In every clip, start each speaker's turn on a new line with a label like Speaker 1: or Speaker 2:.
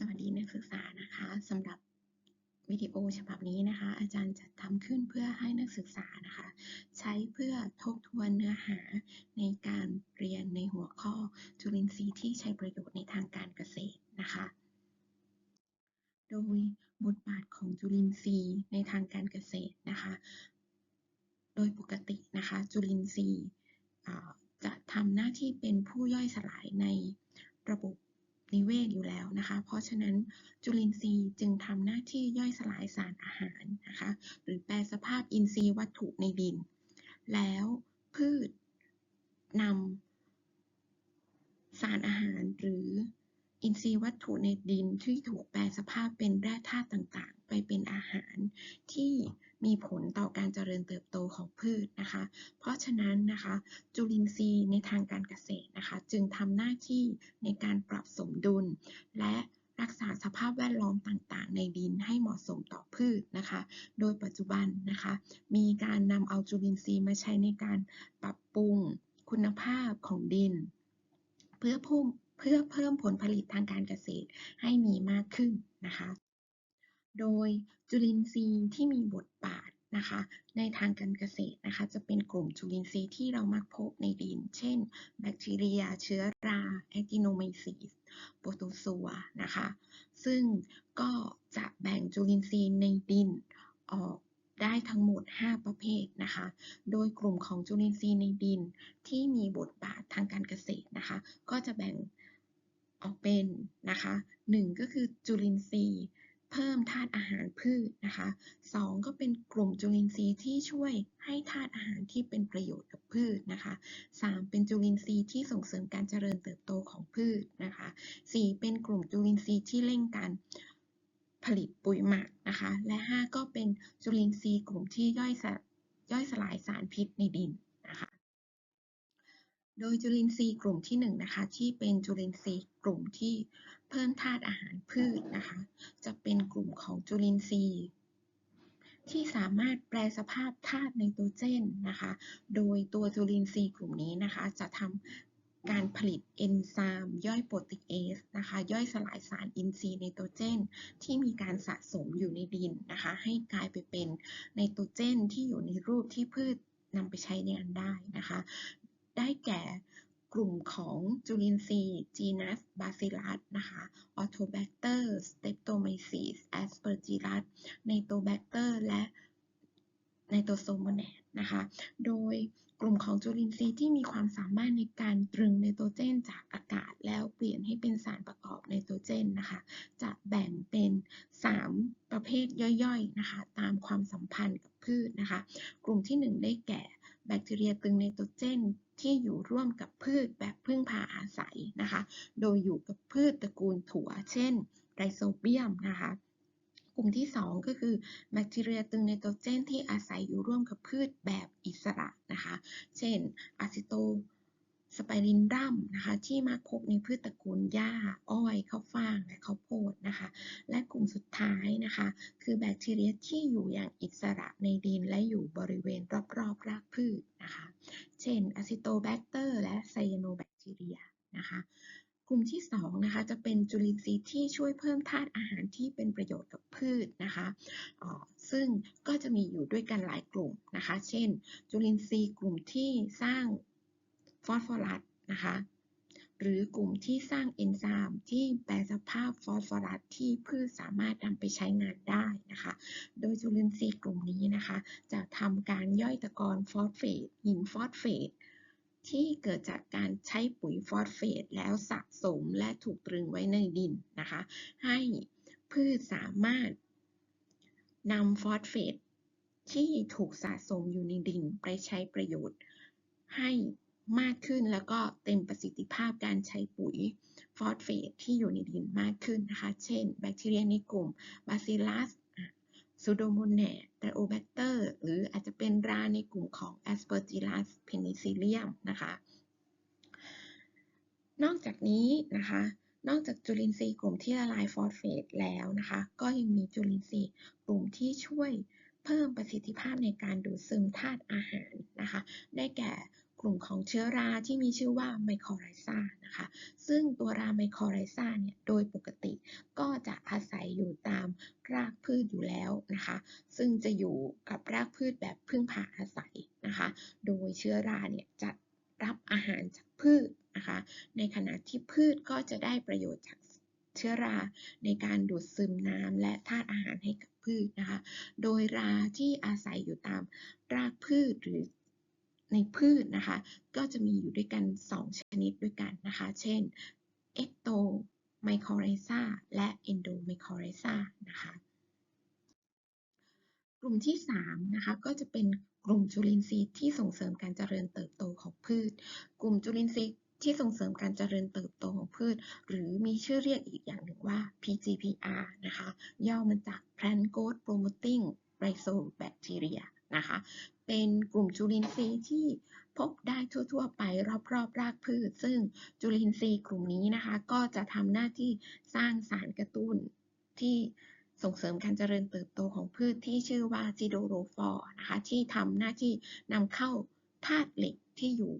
Speaker 1: สวัสดีนักศึกษานะคะสำหรับวิดีโอฉบับนี้นะคะ อาจารย์จะทำขึ้นเพื่อให้นักศึกษานะคะ ใช้เพื่อทบทวนเนื้อหาในการเรียนในหัวข้อจุลินทรีย์ที่ใช้ประโยชน์ในทางการเกษตรนะคะ โดยบทบาทของจุลินทรีย์ในทางการเกษตรนะคะ โดยปกตินะคะ จุลินทรีย์จะทำหน้าที่เป็นผู้ย่อยสลายในระบบ นิเวศอยู่แล้วนะคะ เพราะฉะนั้นจุลินทรีย์จึงทำหน้าที่ย่อยสลายสารอาหารนะคะ หรือแปลสภาพอินทรีย์วัตถุในดิน แล้วพืชนำสารอาหารหรืออินทรีย์วัตถุในดินที่ถูกแปลสภาพเป็นแร่ธาตุต่างๆ ไปเป็นอาหารที่ มีผลต่อการเจริญเติบโตของพืชนะคะ เพราะฉะนั้นนะคะ จุลินทรีย์ในทางการเกษตรนะคะ จึงทำหน้าที่ในการปรับสมดุล และรักษาสภาพแวดล้อมต่างๆ ในดินให้เหมาะสมต่อพืชนะคะ โดยปัจจุบันนะคะ มีการนำเอาจุลินทรีย์มาใช้ในการปรับปรุงคุณภาพของดิน เพื่อพุ่มเพื่อเพิ่มผลผลิตทางการเกษตรให้มีมากขึ้นนะคะ โดยจุลินทรีย์ที่มีบทบาทนะคะในทางการเกษตรนะคะจะเป็นกลุ่มจุลินทรีย์ที่เรามักพบในดิน เช่น แบคทีเรีย เชื้อราแอกิโนไมซิสโปรโตซัวนะคะ ซึ่งก็จะแบ่งจุลินทรีย์ในดินออกได้ทั้งหมด 5 ประเภทนะคะ โดยกลุ่มของจุลินทรีย์ในดินที่มีบทบาททางการเกษตรนะคะ ก็จะแบ่งออกเป็นนะคะ 1 ก็คือจุลินทรีย์ เพิ่มธาตุอาหารพืชนะคะ2ก็เป็นกลุ่มจุลินทรีย์ที่ช่วยให้ธาตุอาหารที่เป็นประโยชน์กับพืชนะคะ3เป็นจุลินทรีย์ที่ส่งเสริมการเจริญเติบโตของพืชนะคะ4เป็นกลุ่มจุลินทรีย์ที่เร่งการผลิตปุ๋ยหมักนะคะและ 5 ก็เป็นจุลินทรีย์กลุ่มที่ย่อยสย่อยสลายสารพิษในดินนะคะโดยจุลินทรีย์กลุ่มที่1นนะคะที่เป็นจุลินทรีย์กลุ่มที่ เพิ่มธาตุอาหารพืชนะคะ จะเป็นกลุ่มของจุลินทรีย์ ที่สามารถแปลสภาพธาตุไนโตรเจนนะคะ โดยตัวจุลินทรีย์กลุ่มนี้นะคะ จะทำการผลิตเอนไซม์ย่อยโปรตีเอสนะคะ ย่อยสลายสารอินทรีย์ไนโตรเจน ที่มีการสะสมอยู่ในดินนะคะ ให้กลายไปเป็นไนโตรเจนที่อยู่ในรูปที่พืชนำไปใช้ในงานได้นะคะ ได้แก่ กลุ่มของจุลินทรีย์ genus bacillus นะคะ autobacter streptomyces aspergillus nitrobacter และ nitrosomonas นะคะ โดยกลุ่มของจุลินทรีย์ที่มีความสามารถในการตรึงไนโตรเจนจากอากาศแล้วเปลี่ยนให้เป็นสารประกอบไนโตรเจนนะคะ จะแบ่งเป็น 3 ประเภทย่อยๆนะคะ ตามความสัมพันธ์กับพืชนะคะ กลุ่มที่ 1 ได้แก่ แบคทีเรียตึงไนโตรเจนที่อยู่ร่วมกับพืชแบบพึ่งพาอาศัยนะคะ โดยอยู่กับพืชตระกูลถั่ว เช่น ไรโซเบียมนะคะ กลุ่มที่ 2 ก็คือแบคทีเรียตึงไนโตรเจนที่อาศัยอยู่ร่วมกับพืชแบบอิสระนะคะ เช่นอะซิโต สไปรินดัมนะคะ ที่มักพบในพืชตระกูลหญ้า อ้อย ข้าวฟ่าง และข้าวโพดนะคะ และกลุ่มสุดท้ายนะคะ คือแบคทีเรียที่อยู่อย่างอิสระในดินและอยู่บริเวณรอบๆรากพืชนะคะ เช่นอะซิโตแบคเตอร์ และไซยาโนแบคทีเรียนะคะกลุ่มที่2นะคะจะเป็นจุลินทรีย์ที่ช่วยเพิ่มธาตุอาหารที่เป็นประโยชน์กับพืชนะคะซึ่งก็จะมีอยู่ด้วยกันหลายกลุ่มนะคะ เช่น จุลินทรีย์กลุ่มที่สร้าง ฟอสฟอรัสนะคะหรือกลุ่มที่สร้างเอนไซม์ที่แปลสภาพฟอสฟอรัสที่พืชสามารถนำไปใช้งานได้นะคะ โดยจุลินทรีย์กลุ่มนี้นะคะ จะทำการย่อยตะกอนฟอสเฟตหินฟอสเฟตที่เกิดจากการใช้ปุ๋ยฟอสเฟตแล้วสะสมและถูกตรึงไว้ในดินนะคะ ให้พืชสามารถนำฟอสเฟตที่ถูกสะสมอยู่ในดินไปใช้ประโยชน์ ให้ มากขึ้นแล้วก็เต็มประสิทธิภาพการใช้ปุ๋ยฟอสเฟตที่อยู่ในดินมากขึ้นนะคะ เช่น แบคทีเรียในกลุ่มบาซิลัสซูโดโมเนตไดโอแบคเตอร์ หรืออาจจะเป็นราในกลุ่มของแอสเปอร์จิลัสเพนิซิเลียมนะคะ นอกจากนี้นะคะ นอกจากจุลินทรีย์กลุ่มที่ละลายฟอสเฟตแล้วนะคะ ก็ยังมีจุลินทรีย์กลุ่มที่ช่วยเพิ่มประสิทธิภาพในการดูดซึมธาตุอาหารนะคะ ได้แก่ กลุ่มของเชื้อราที่มีชื่อว่าไมโครไรซานะคะ ซึ่งตัวราไมโครไรซาเนี่ยโดยปกติก็จะอาศัยอยู่ตามรากพืชอยู่แล้วนะคะ ซึ่งจะอยู่กับรากพืชแบบพึ่งพาอาศัยนะคะ โดยเชื้อราเนี่ยจะรับอาหารจากพืชนะคะ ในขณะที่พืชก็จะได้ประโยชน์จากเชื้อราในการดูดซึมน้ำและธาตุอาหารให้กับพืชนะคะ โดยราที่อาศัยอยู่ตามรากพืชหรือ ในพืชนะคะ ก็จะมีอยู่ด้วยกัน 2 ชนิดด้วยกันนะคะ เช่น เอ็กโตไมโครไรซาและเอนโดไมโครไรซานะคะ กลุ่มที่3นะคะก็จะเป็นกลุ่มจุลินทรีย์ที่ส่งเสริมการเจริญเติบโตของพืช กลุ่มจุลินทรีย์ที่ส่งเสริมการเจริญเติบโตของพืช หรือมีชื่อเรียกอีกอย่างหนึ่งว่า PGPR นะคะ ย่อมาจาก Plant Growth Promoting Rhizobacteria นะคะ เป็นกลุ่มจุลินทรีย์ที่พบได้ทั่ว ๆ ไปรอบๆรากพืช ซึ่งจุลินทรีย์กลุ่มนี้นะคะ ก็จะทำหน้าที่สร้างสารกระตุ้นที่ส่งเสริมการเจริญเติบโตของพืชที่ชื่อว่าจิโดโรฟอร์นะคะที่ทำหน้าที่นำเข้าธาตุเหล็กที่อยู่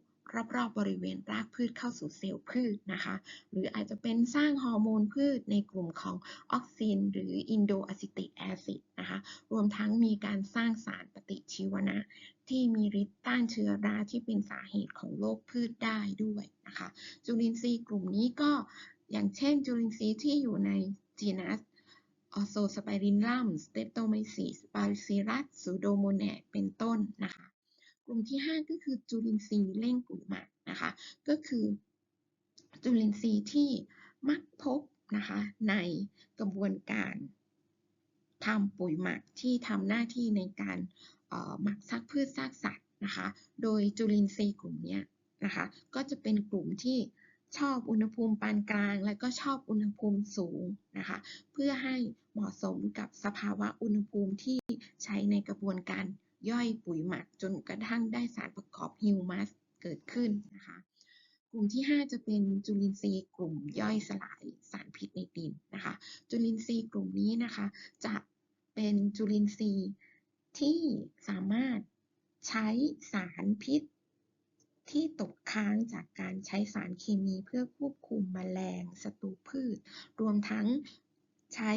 Speaker 1: รอบๆบริเวณรากพืชเข้าสู่เซลล์พืชนะคะ หรืออาจจะเป็นสร้างฮอร์โมนพืชในกลุ่มของออกซิน หรืออินโดอะซิติกแอซิดนะคะ รวมทั้งมีการสร้างสารปฏิชีวนะ ที่มีฤทธิ์ต้านเชื้อราที่เป็นสาเหตุของโรคพืชได้ด้วยนะคะ จุลินทรีย์กลุ่มนี้ก็อย่างเช่น จุลินทรีย์ที่อยู่ในจีนัสออโซสไปรินลัมสเตปโตไมซิสบาริซิรัสซูโดโมแนเป็นต้น ที่ 5 ก็คือจุลินทรีย์เร่งปุ๋ยหมักนะคะ ก็คือจุลินทรีย์ที่มักพบนะคะในกระบวนการทำปุ๋ยหมักที่ทำหน้าที่ในการหมักซักพืชซากสัตว์นะคะ โดยจุลินทรีย์กลุ่มนี้นะคะ ก็จะเป็นกลุ่มที่ชอบอุณหภูมิปานกลาง และก็ชอบอุณหภูมิสูงนะคะ เพื่อให้เหมาะสมกับสภาวะอุณหภูมิที่ใช้ในกระบวนการ ย่อยปุ๋ยหมักจนกระทั่งได้สารประกอบฮิวมัสเกิดขึ้นนะคะ กลุ่มที่ 5 จะเป็นจุลินทรีย์กลุ่มย่อยสลายสารพิษในดินนะคะ จุลินทรีย์กลุ่มนี้นะคะ จะเป็นจุลินทรีย์ที่สามารถใช้สารพิษที่ตกค้างจากการใช้สารเคมีเพื่อควบคุมแมลงศัตรูพืช รวมทั้งใช้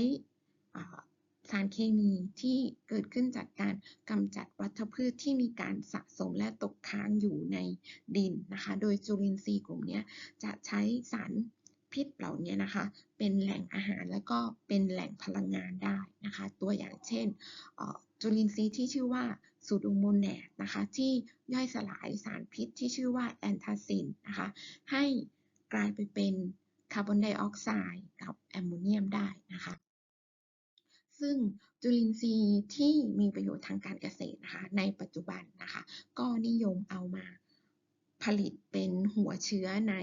Speaker 1: สารเคมีที่เกิดขึ้นจากการกำจัดวัชพืชที่มีการสะสมและตกค้างอยู่ในดินนะคะ โดยจุลินทรีย์กลุ่มนี้จะใช้สารพิษเหล่านี้นะคะ เป็นแหล่งอาหารและก็เป็นแหล่งพลังงานได้นะคะ ตัวอย่างเช่นจุลินทรีย์ที่ชื่อว่าซูโดโมแนดนะคะที่ย่อยสลายสารพิษที่ชื่อว่าแอนทาซินนะคะให้กลายไปเป็นคาร์บอนไดออกไซด์กับแอมโมเนียมได้นะคะ ซึ่งจุลินทรีย์ที่มีประโยชน์ทางการเกษตรนะคะในปัจจุบันนะคะก็นิยมเอามาผลิตเป็นหัวเชื้อใน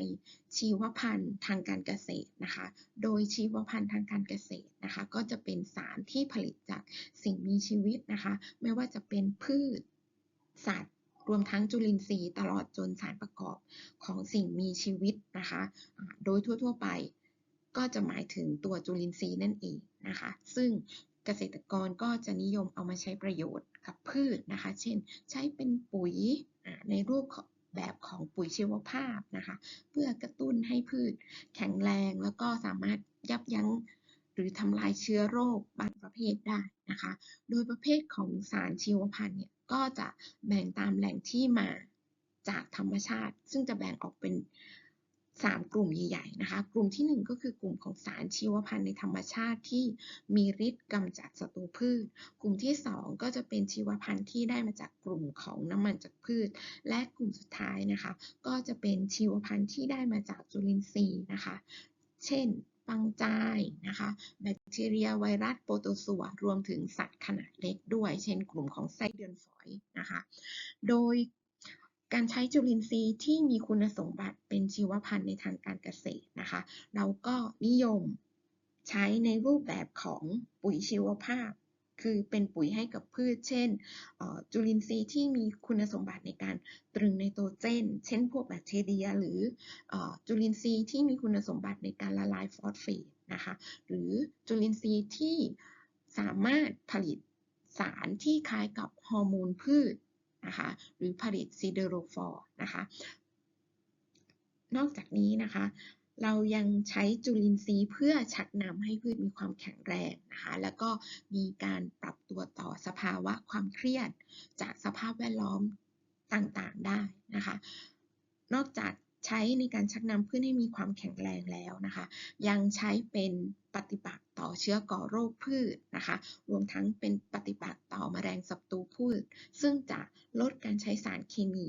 Speaker 1: ชีวพันธุ์ทางการเกษตรนะคะ โดยชีวพันธุ์ทางการเกษตรนะคะ ก็จะเป็นสารที่ผลิตจากสิ่งมีชีวิตนะคะ ไม่ว่าจะเป็นพืช สัตว์ รวมทั้งจุลินทรีย์ตลอดจนสารประกอบของสิ่งมีชีวิตนะคะ โดยทั่ว ๆ ไป ก็จะหมายถึงตัวจุลินทรีย์นั่นเองนะคะ ซึ่งเกษตรกรก็จะนิยมเอามาใช้ประโยชน์กับพืชนะคะ เช่น ใช้เป็นปุ๋ยในรูปแบบของปุ๋ยชีวภาพนะคะ เพื่อกระตุ้นให้พืชแข็งแรงแล้วก็สามารถยับยั้งหรือทำลายเชื้อโรคบางประเภทได้นะคะ โดยประเภทของสารชีวพันธุ์เนี่ยก็จะแบ่งตามแหล่งที่มาจากธรรมชาติ ซึ่งจะแบ่งออกเป็น 3 กลุ่มใหญ่ๆนะคะ กลุ่มที่ 1 ก็คือกลุ่มของสารชีวพันธุ์ในธรรมชาติที่มีฤทธิ์กำจัดศัตรูพืช กลุ่มที่ 2 ก็จะเป็นชีวพันธุ์ที่ได้มาจากกลุ่มของน้ำมันจากพืช และกลุ่มสุดท้ายนะคะ ก็จะเป็นชีวพันธุ์ที่ได้มาจากจุลินทรีย์นะคะ เช่นฟังไจนะคะ แบคทีเรียไวรัสโปรโตซัวรวมถึงสัตว์ขนาดเล็กด้วย เช่นกลุ่มของไส้เดือนฝอยนะคะ โดย การใช้จุลินทรีย์ที่มีคุณสมบัติเป็นชีวพันธุ์ในทางการเกษตรนะคะ เราก็นิยมใช้ในรูปแบบของปุ๋ยชีวภาพ คือเป็นปุ๋ยให้กับพืช เช่น จุลินทรีย์ที่มีคุณสมบัติในการตรึงไนโตรเจน เช่น พวกแบคทีเรีย หรือจุลินทรีย์ที่มีคุณสมบัติในการละลายฟอสเฟตนะคะ หรือจุลินทรีย์ที่สามารถผลิตสารที่คล้ายกับฮอร์โมนพืช นะคะหรือผลิตซิเดโรฟอร์นะคะนอกจากนี้นะคะเรายังใช้จุลินทรีย์เพื่อชักนำให้พืชมีความแข็งแรงนะคะแล้วก็มีการปรับตัวต่อสภาวะความเครียดจากสภาพแวดล้อมต่างๆได้นะคะนอกจาก ใช้ในการชักนำพืชให้มีความแข็งแรงแล้วนะคะ ยังใช้เป็นปฏิบัติต่อเชื้อก่อโรคพืชนะคะ รวมทั้งเป็นปฏิบัติต่อแมลงศัตรูพืช ซึ่งจะลดการใช้สารเคมี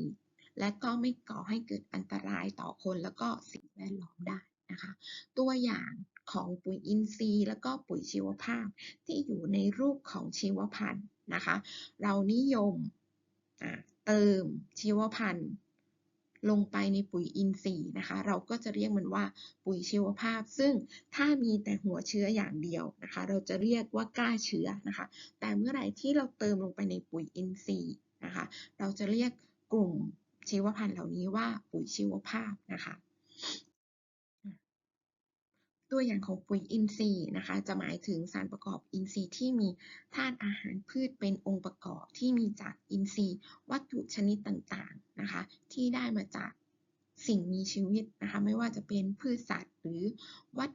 Speaker 1: และก็ไม่ก่อให้เกิดอันตรายต่อคนแล้วก็สิ่งแวดล้อมได้นะคะ ตัวอย่างของปุ๋ยอินทรีย์ แล้วก็ปุ๋ยชีวภาพ ที่อยู่ในรูปของชีวพันธุ์นะคะ เรานิยมเติมชีวพันธุ์ ลงไปในปุ๋ยอินทรีย์นะคะ เราก็จะเรียกมันว่าปุ๋ยชีวภาพ ซึ่งถ้ามีแต่หัวเชื้ออย่างเดียวนะคะ เราจะเรียกว่ากล้าเชื้อนะคะ แต่เมื่อไหร่ที่เราเติมลงไปในปุ๋ยอินทรีย์นะคะ เราจะเรียกกลุ่มชีวพันธุ์เหล่านี้ว่าปุ๋ยชีวภาพนะคะ ตัวอย่างของปุ๋ยอินทรีย์นะคะ จะหมายถึงสารประกอบอินทรีย์ที่มีธาตุอาหารพืชเป็นองค์ประกอบที่มีจากอินทรีย์ วัตถุชนิดต่างๆนะคะ ที่ได้มาจากสิ่งมีชีวิตนะคะ ไม่ว่าจะเป็นพืชสัตว์หรือวั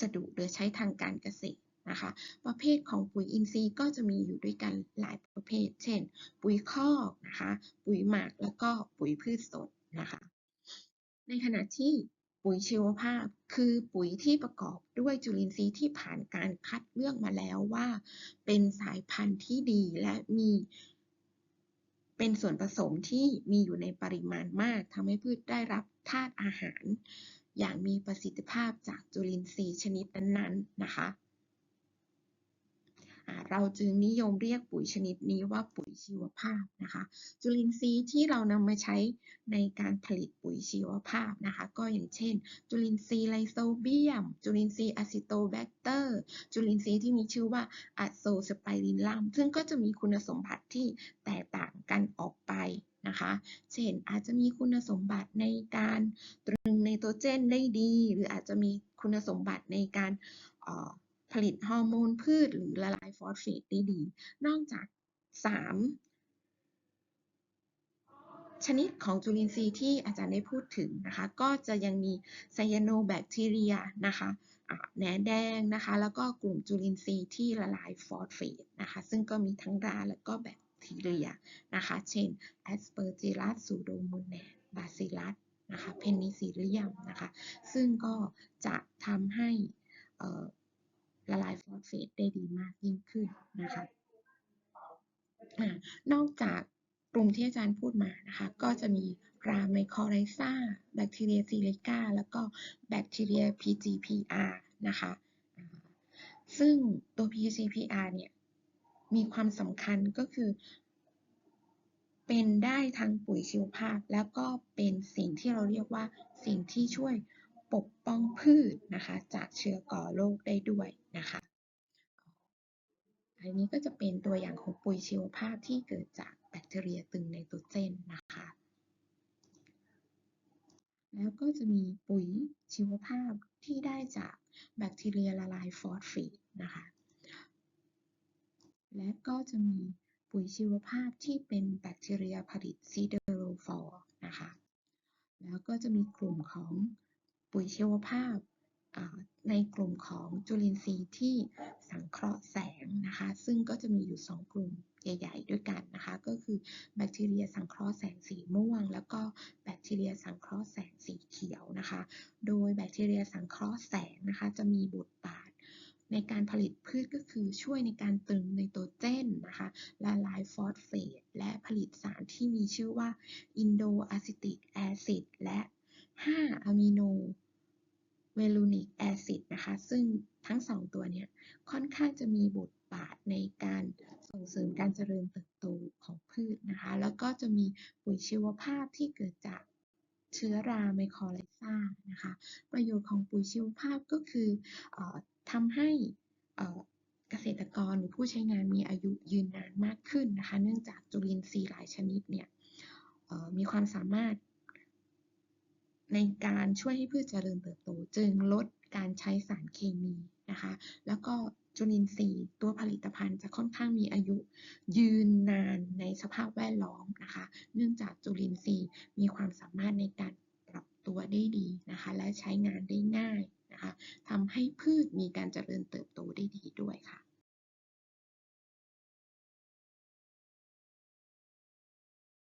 Speaker 1: สดุเหลือใช้ทางการเกษตรนะคะ ประเภทของปุ๋ยอินทรีย์ก็จะมีอยู่ด้วยกันหลายประเภท เช่น ปุ๋ยคอกนะคะ ปุ๋ยหมักแล้วก็ปุ๋ยพืชสดนะคะ ในขณะที่ ปุ๋ยชีวภาพ คือปุ๋ยที่ประกอบด้วยจุลินทรีย์ที่ผ่านการคัดเลือกมาแล้วว่า เป็นสายพันธุ์ที่ดีและมี เป็นส่วนผสมที่มีอยู่ในปริมาณมากทำให้พืชได้รับธาตุอาหาร อย่างมีประสิทธิภาพจากจุลินทรีย์ชนิดนั้นๆนะคะ เราจึงนิยมเรียกปุ๋ยชนิดนี้ว่าปุ๋ยชีวภาพนะคะ จุลินทรีย์ที่เรานำมาใช้ในการผลิตปุ๋ยชีวภาพนะคะ ก็อย่างเช่น จุลินทรีย์ไลโซเบียม จุลินทรีย์อะซิโตแบคเตอร์ จุลินทรีย์ที่มีชื่อว่าอะโซสไปริลัมซึ่งก็จะมีคุณสมบัติที่แตกต่างกันออกไปนะคะ เช่นอาจจะมีคุณสมบัติในการตรึงไนโตรเจนได้ดี หรืออาจจะมีคุณสมบัติในการ ผลิตฮอร์โมนพืชหรือละลายฟอสเฟตได้ดี นอกจาก 3 ชนิดของจุลินทรีย์ที่อาจารย์ได้พูดถึงนะคะ ก็จะยังมีไซยาโนแบคทีเรียนะคะแหนแดงนะคะ แล้วก็กลุ่มจุลินทรีย์ที่ละลายฟอสเฟตนะคะ ซึ่งก็มีทั้งราและก็แบคทีเรียนะคะ เช่น Aspergillus pseudomonas bacillus นะคะ penicillium นะคะ ซึ่งก็จะทำให้ละ ฟอสเฟตได้ดีมากยิ่งขึ้นนะคะนอกจากกลุ่มที่อาจารย์พูดมานะคะ ก็จะมีราไมโคอไรซาแบคทีเรียซิลิกาแล้วก็แบคทีเรีย PGPR นะคะ ซึ่งตัว PGPR เนี่ย มีความสำคัญก็คือ เป็นได้ทั้งปุ๋ยชีวภาพ แล้วก็เป็นสิ่งที่เราเรียกว่าสิ่งที่ช่วยปกป้องพืชนะคะ จากเชื้อก่อโรคได้ด้วยนะคะ อันนี้ก็จะเป็นตัวอย่างของปุ๋ยชีวภาพที่เกิดจากแบคทีเรียตึงไนโตรเจนนะคะ แล้วก็จะมีปุ๋ยชีวภาพที่ได้จากแบคทีเรียละลายฟอสเฟตนะคะ และก็จะมีปุ๋ยชีวภาพที่เป็นแบคทีเรียผลิตซีเดโรฟอร์นะคะ แล้วก็จะมีกลุ่มของปุ๋ยชีวภาพ ในกลุ่มของจุลินทรีย์ที่สังเคราะห์แสงนะคะ ซึ่งก็จะมีอยู่ 2 กลุ่มใหญ่ๆด้วยกันนะคะ ก็คือแบคทีเรียสังเคราะห์แสงสีม่วง แล้วก็แบคทีเรียสังเคราะห์แสงสีเขียวนะคะ โดยแบคทีเรียสังเคราะห์แสงนะคะ จะมีบทบาทในการผลิตพืชก็คือช่วยในการตึงไนโตรเจนนะคะละลายฟอสเฟต และผลิตสารที่มีชื่อว่าอินโดอะซิติกแอซิดและ 5 อะมิโน เวลูนิกแอซิดนะคะ ซึ่งทั้งสองตัวเนี่ยค่อนข้างจะมีบทบาทในการส่งเสริมการเจริญเติบโตของพืชนะคะ แล้วก็จะมีปุ๋ยชีวภาพที่เกิดจากเชื้อราไมโครไลซานะคะ ประโยชน์ของปุ๋ยชีวภาพก็คืออทำให้เกษตรกรหรือผู้ใช้งานมีอายุยืนนานมากขึ้นนะคะ เนื่องจากจุลินทรีย์หลายชนิดเนี่ยมีความสามารถ ในการช่วยให้พืชเจริญเติบโต จึงลดการใช้สารเคมีนะคะ แล้วก็จุลินทรีย์ตัวผลิตภัณฑ์จะค่อนข้างมีอายุยืนนานในสภาพแวดล้อมนะคะ เนื่องจากจุลินทรีย์มีความสามารถในการปรับตัวได้ดีนะคะ และใช้งานได้ง่ายนะคะทำให้พืชมีการเจริญเติบโตได้ดีด้วยค่ะ